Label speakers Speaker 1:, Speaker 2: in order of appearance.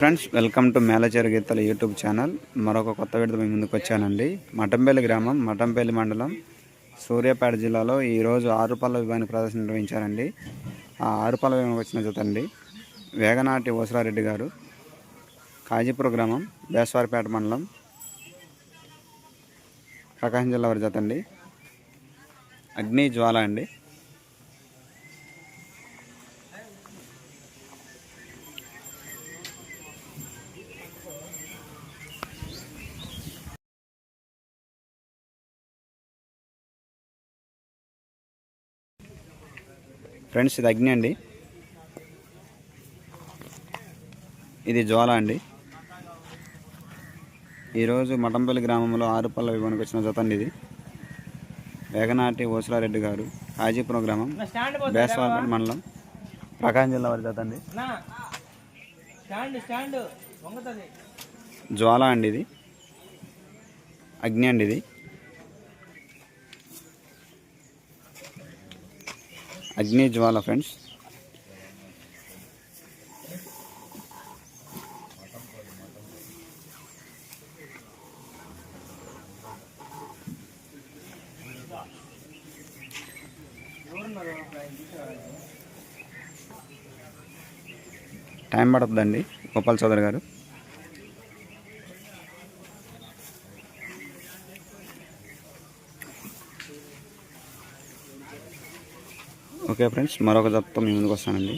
Speaker 1: Friends welcome to మేలచేరు గీతల YouTube channel మరొక కొత్త విడత మేము ముందుకు వచ్చానండి. మఠంపల్లి గ్రామం మఠంపల్లి మండలం సూర్యాపేట జిల్లాలో ఈరోజు ఆరుపల్ల విభాగం ప్రదర్శన నిర్వహించారండి. ఆ ఆరుపల్ల విభాగం వచ్చిన జత అండి వేగనాటి ఓసరారెడ్డి గారు కాజీపుర గ్రామం బేస్వారిపేట మండలం ప్రకాశం జిల్లా వారి జత అండి అగ్ని జ్వాల అండి. ఫ్రెండ్స్ ఇది అగ్ని అండి. ఇది జ్వాల అండి. ఈరోజు మఠంపల్లి గ్రామంలో ఆరుపల్ల విభానికి వచ్చిన జత అండి ఇది. వేగనాటి ఓసలారెడ్డి గారు కాజీపురం గ్రామం బేస్వాడ మండలం ప్రకాశం జిల్లా వారి జత అండి.
Speaker 2: Stand stand వంగుతుంది.
Speaker 1: జ్వాల అండి ఇది. అగ్ని అండి ఇది. అగ్ని జ్వాల ఫ్రెండ్స్ టైం పడుతుందండి గోపాల్ చౌదరి గారు. ఓకే ఫ్రెండ్స్ మరొక జతతో మీ ముందుకు వస్తానండి.